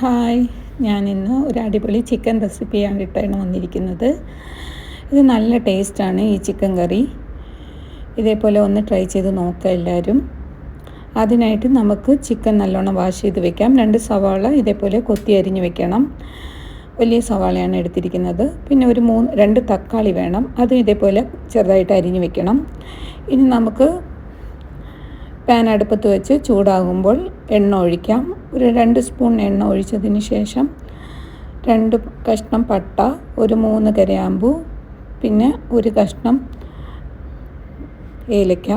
Hi. ഞാൻ ഇന്ന് ഒരു അടിപൊളി ചിക്കൻ റെസിപ്പിയാണ് ഇട്ടാണ് വന്നിരിക്കുന്നത്. ഇത് നല്ല ടേസ്റ്റാണ് ഈ ചിക്കൻ കറി. ഇതേപോലെ ഒന്ന് ട്രൈ ചെയ്ത് നോക്കുക എല്ലാവരും അതിനായിട്ട് നമുക്ക് ചിക്കൻ നല്ലോണം വാഷ് ചെയ്ത് വെക്കാം. രണ്ട് സവാള ഇതേപോലെ കൊത്തി അരിഞ്ഞ് വെക്കണം. വലിയ സവാളയാണ് എടുത്തിരിക്കുന്നത്. പിന്നെ ഒരു മൂന്ന് രണ്ട് തക്കാളി വേണം. അതും ഇതേപോലെ ചെറുതായിട്ട് അരിഞ്ഞ് വെക്കണം. ഇനി നമുക്ക് പാൻ അടുപ്പത്ത് വെച്ച് ചൂടാകുമ്പോൾ എണ്ണ ഒഴിക്കാം. ഒരു രണ്ട് സ്പൂൺ എണ്ണ ഒഴിച്ചതിന് ശേഷം രണ്ട് കഷ്ണം പട്ട ഒരു മൂന്ന് കരയാമ്പു പിന്നെ ഒരു കഷ്ണം ഏലക്ക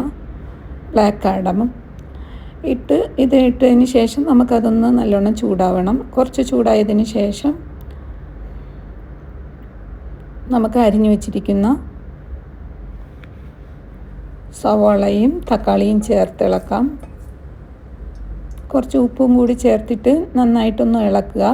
ബ്ലാക്ക് കാഡമം ഇട്ട് ഇത് ഇട്ടതിന് ശേഷം നമുക്കതൊന്ന് നല്ലോണം ചൂടാവണം. കുറച്ച് ചൂടായതിന് ശേഷം നമുക്ക് അരിഞ്ഞു വെച്ചിരിക്കുന്ന സവാളയും തക്കാളിയും ചേർത്ത് ഇളക്കാം. കുറച്ച് ഉപ്പും കൂടി ചേർത്തിട്ട് നന്നായിട്ടൊന്ന് ഇളക്കുക.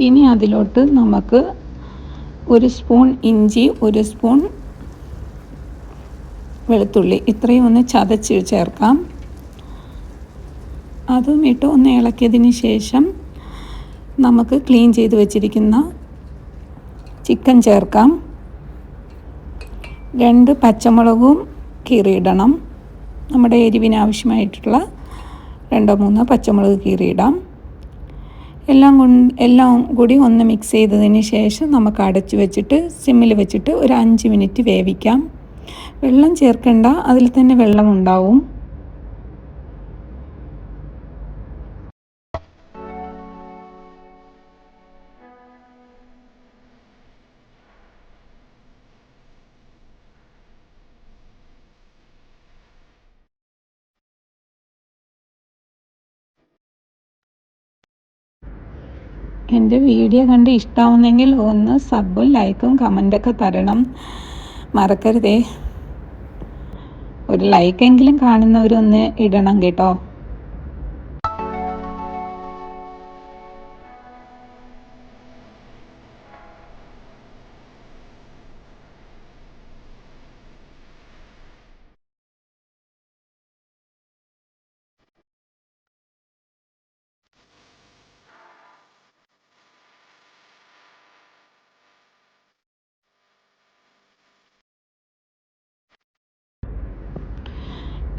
ഇനി അതിലോട്ട് നമുക്ക് ഒരു സ്പൂൺ ഇഞ്ചി ഒരു സ്പൂൺ വെളുത്തുള്ളി. ഇത്രയും ഒന്ന് ചതച്ച് ചേർക്കാം. അതും ഇട്ട് ഒന്ന് ഇളക്കിയതിന് ശേഷം നമുക്ക് ക്ലീൻ ചെയ്ത് വെച്ചിരിക്കുന്ന ചിക്കൻ ചേർക്കാം. രണ്ട് പച്ചമുളകും കീറിയിടണം. നമ്മുടെ എരിവിന് ആവശ്യമായിട്ടുള്ള രണ്ടോ മൂന്നോ പച്ചമുളക് കീറിയിടാം. എല്ലാം കൊണ്ട് എല്ലാം കൂടി ഒന്ന് മിക്സ് ചെയ്തതിന് ശേഷം നമുക്ക് അടച്ചു വെച്ചിട്ട് സിമ്മിൽ വെച്ചിട്ട് ഒരു അഞ്ച് മിനിറ്റ് വേവിക്കാം. വെള്ളം ചേർക്കണ്ട അതിൽ തന്നെ വെള്ളം ഉണ്ടാവും. എന്റെ വീഡിയോ കണ്ട് ഇഷ്ടമാവുന്നെങ്കിൽ ഒന്ന് സബും ലൈക്കും കമന്റൊക്കെ തരണം. മറക്കരുതേ. ഒരു ലൈക്കെങ്കിലും കാണുന്നവരൊന്ന് ഇടണം കേട്ടോ.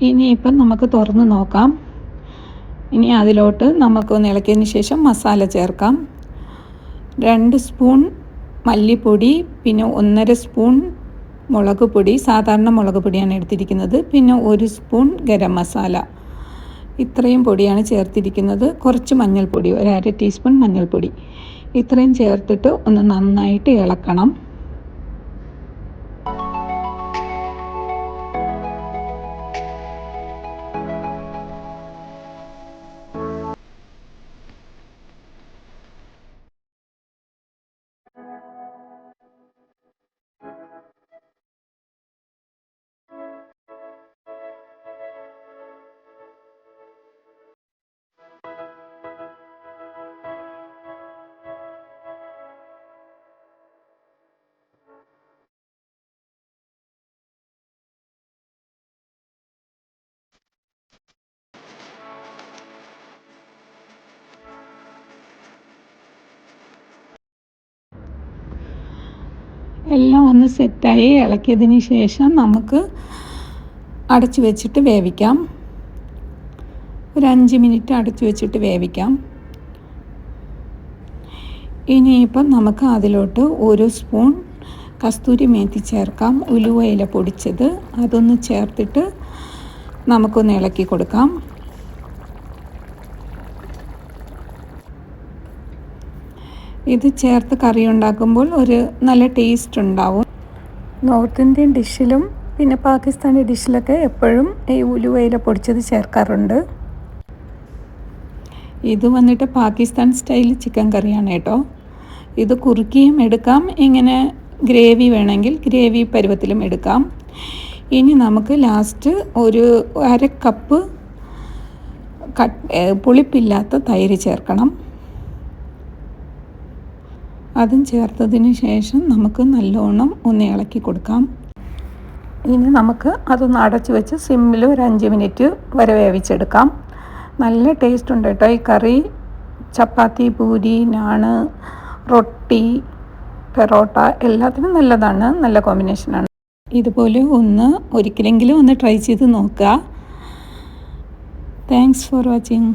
ഇനിയിപ്പം നമുക്ക് തുറന്ന് നോക്കാം. ഇനി അതിലോട്ട് നമുക്ക് ഇളക്കിയതിന് ശേഷം മസാല ചേർക്കാം. രണ്ട് സ്പൂൺ മല്ലിപ്പൊടി പിന്നെ ഒന്നര സ്പൂൺ മുളക് പൊടി. സാധാരണ മുളക് പൊടിയാണ് എടുത്തിരിക്കുന്നത്. പിന്നെ ഒരു സ്പൂൺ ഗരം മസാല. ഇത്രയും പൊടിയാണ് ചേർത്തിരിക്കുന്നത്. കുറച്ച് മഞ്ഞൾപ്പൊടി ഒരു അര ടീസ്പൂൺ മഞ്ഞൾപ്പൊടി. ഇത്രയും ചേർത്തിട്ട് ഒന്ന് നന്നായിട്ട് ഇളക്കണം. എല്ലാം ഒന്ന് സെറ്റായി ഇളക്കിയതിന് ശേഷം നമുക്ക് അടച്ചു വെച്ചിട്ട് വേവിക്കാം. ഒരു അഞ്ച് മിനിറ്റ് അടച്ചു വെച്ചിട്ട് വേവിക്കാം. ഇനിയിപ്പം നമുക്ക് അതിലോട്ട് ഒരു സ്പൂൺ കസ്തൂരി മേത്തി ചേർക്കാം. ഉലുവയില പൊടിച്ചത്. അതൊന്ന് ചേർത്തിട്ട് നമുക്കൊന്ന് ഇളക്കി കൊടുക്കാം. ഇത് ചേർത്ത് കറി ഉണ്ടാക്കുമ്പോൾ ഒരു നല്ല ടേസ്റ്റ് ഉണ്ടാവും. നോർത്ത് ഇന്ത്യൻ ഡിഷിലും പിന്നെ പാകിസ്ഥാനി ഡിഷിലൊക്കെ എപ്പോഴും ഈ ഉലുവയില പൊടിച്ചത് ചേർക്കാറുണ്ട്. ഇത് വന്നിട്ട് പാകിസ്ഥാൻ സ്റ്റൈൽ ചിക്കൻ കറിയാണ് കേട്ടോ. ഇത് കുറുക്കിയും എടുക്കാം. ഇങ്ങനെ ഗ്രേവി വേണമെങ്കിൽ ഗ്രേവി പരുവത്തിലും എടുക്കാം. ഇനി നമുക്ക് ലാസ്റ്റ് ഒരു അര കപ്പ് കട്ട് പുളിപ്പില്ലാത്ത തൈര് ചേർക്കണം. അതും ചേർത്തതിന് ശേഷം നമുക്ക് നല്ലോണം ഒന്ന് ഇളക്കി കൊടുക്കാം. ഇനി നമുക്ക് അതൊന്ന് അടച്ചു വെച്ച് സിമ്മിൽ ഒരു അഞ്ച് മിനിറ്റ് വരെ വേവിച്ചെടുക്കാം. നല്ല ടേസ്റ്റ് ഉണ്ട് കേട്ടോ. ഈ കറി ചപ്പാത്തി പൂരി നാണ് റൊട്ടി പെറോട്ട എല്ലാത്തിനും നല്ലതാണ്. നല്ല കോമ്പിനേഷനാണ് ഇതുപോലെ ഒന്ന് ഒരിക്കലെങ്കിലും ഒന്ന് ട്രൈ ചെയ്ത് നോക്കുക. Thanks for watching